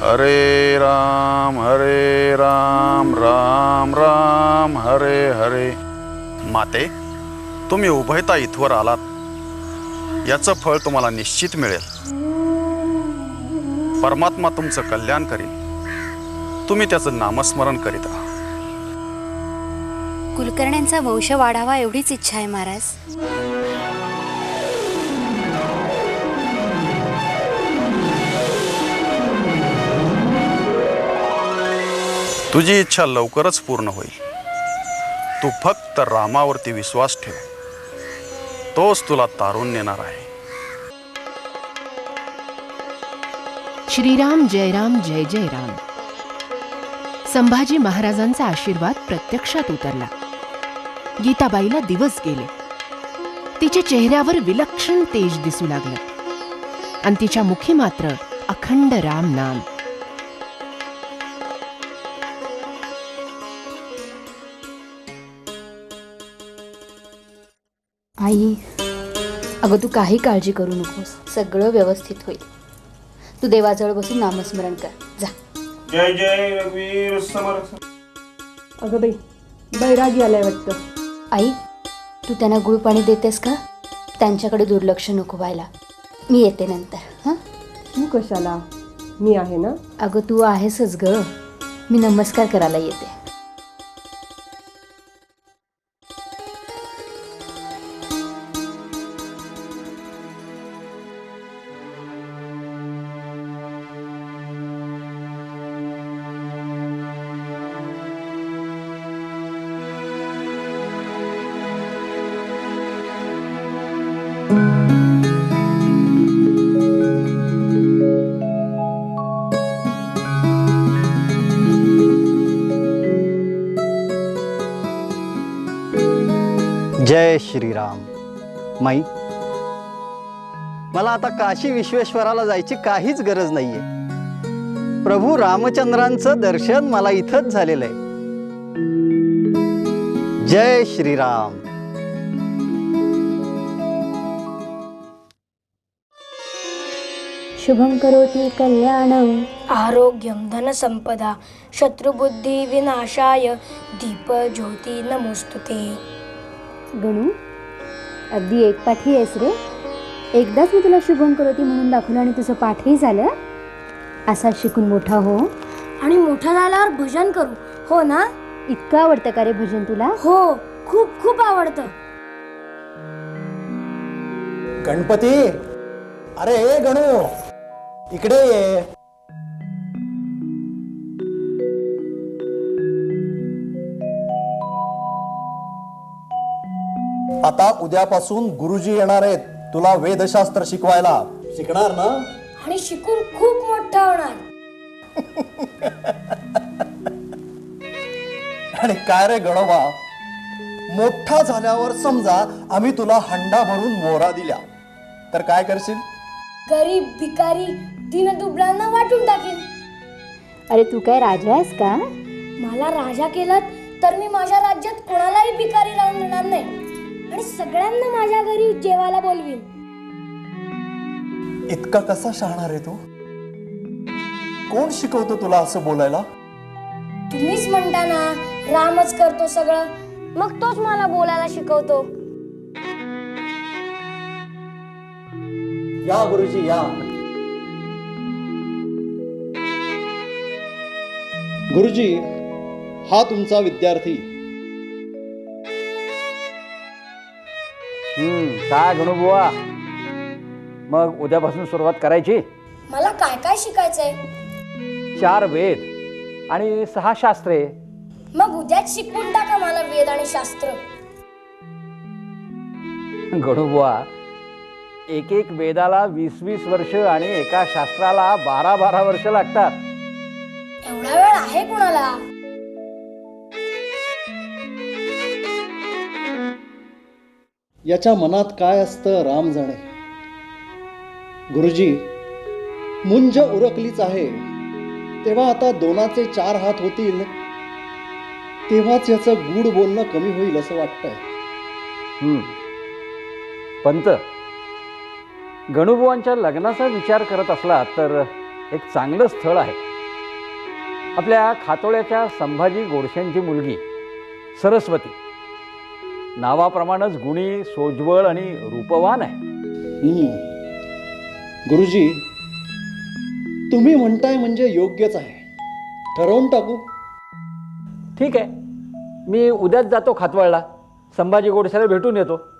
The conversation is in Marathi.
हरे राम हरे राम राम राम हरे हरे. माते तुम्ही उभयता इथवर आलात. याचं फळ तुम्हाला निश्चित मिळेल. परमात्मा तुमचं कल्याण करील. तुम्ही त्याचं नामस्मरण करीत आहात कुलकर्ण्यांचा वंश वाढावा एवढीच इच्छा आहे महाराज. तुझी इच्छा लवकरच पूर्ण होईल. तू फक्त रामावरती विश्वास ठेव. तोच तुला तारून नेणार आहे. श्रीराम जयराम जय जय राम. संभाजी महाराजांचा आशीर्वाद प्रत्यक्षात उतरला. गीताबाईला दिवस गेले. तिच्या चेहऱ्यावर विलक्षण तेज दिसू लागलं. आणि तिच्या मुखी मात्र अखंड राम नाम. आई अगं तू काही काळजी करू नकोस. सगळं व्यवस्थित होईल. तू देवाजवळ बसून नामस्मरण कर. जा. जय जय रघुवीर समर्थ. अगं बाई बैरागी आलाय वाटतं. आई तू त्यांना गुळ पाणी देतेस का? त्यांच्याकडे दुर्लक्ष नको व्हायला. मी येते नंतर हां? तू कशाला? मी आहे ना? अगं तू आहेसच ग. मी नमस्कार करायला येते. जय श्रीराम. माई मला आता काशी विश्वेश्वराला जायची काहीच गरज नाहीये. प्रभू रामचंद्रांचं दर्शन मला इथंच झालेलं आहे जय श्रीराम. शुभम करोति कल्याणम। आरोग्यं धनसंपदा शत्रुबुद्धिविनाशाय दीपज्योती नमोस्तुते गणू अगदी एक पाठी आहेस रे. एकदाच मी तुला शुभम करोती म्हणून दाखवलं आणि तुझं पाठही झालं. असा शिकून मोठा हो. आणि मोठं झाल्यावर भजन करू हो ना? इतकं आवडतं का रे भजन तुला? हो खूप खूप आवडतं. गणपती! अरे गणू! इकडे ये. आता उद्यापासून गुरुजी येणार आहेत. तुला वेदशास्त्र शिकवायला. शिकणार ना? आणि शिकून खूप मोठा होणार. आणि काय रे गणोबा मोठा झाल्यावर समजा आम्ही तुला हंडा भरून मोहरा दिल्या. तर काय करशील? गरीब भिकारी दीनदुबळांना वाटून टाकेन. अरे तू काय राजा आहेस का? मला राजा केलं तर मी माझ्या राज्यात कोणालाही भिकारी सगळ्यांना माझ्या घरी जेवायला बोलवीन. इतका कसा शहाणार आहे तू? कोण शिकवतो तुला असं बोलायला? तुम्हीच म्हणता ना रामच करतो सगळं. मग तोच मला बोलायला शिकवतो. या गुरुजी या. गुरुजी हा तुमचा विद्यार्थी. हम्म काय गणू बुवा? मग उद्यापासून सुरुवात करायची? मला काय काय शिकायचंय? चार वेद आणि सहा शास्त्रे. मग उद्याच शिकवून टाका मला वेद आणि शास्त्र. गणू बुवा एक एक वेदाला वीस वीस वर्ष आणि एका शास्त्राला बारा बारा वर्ष लागतात. एवढा वेळ आहे कुणाला? याच्या मनात काय असतं? राम जाणे. गुरुजी मुंज उरकलीच आहे. तेव्हा आता दोनाचे चार हात होतील. तेव्हाच याचं गूढ बोलणं कमी होईल असं वाटतंय. पंत गणुबुवांच्या लग्नाचा विचार करत असला तर एक चांगलं स्थळ आहे. आपल्या खातोळ्याच्या संभाजी गोडशांची मुलगी सरस्वती. नावाप्रमाणेच गुणी सोज्वळ आणि रूपवान आहे. गुरुजी तुम्ही म्हणताय म्हणजे योग्यच आहे. ठरवून टाकू. ठीक आहे. मी उद्याच जातो खातवळला. संभाजी गोडशाला भेटून येतो.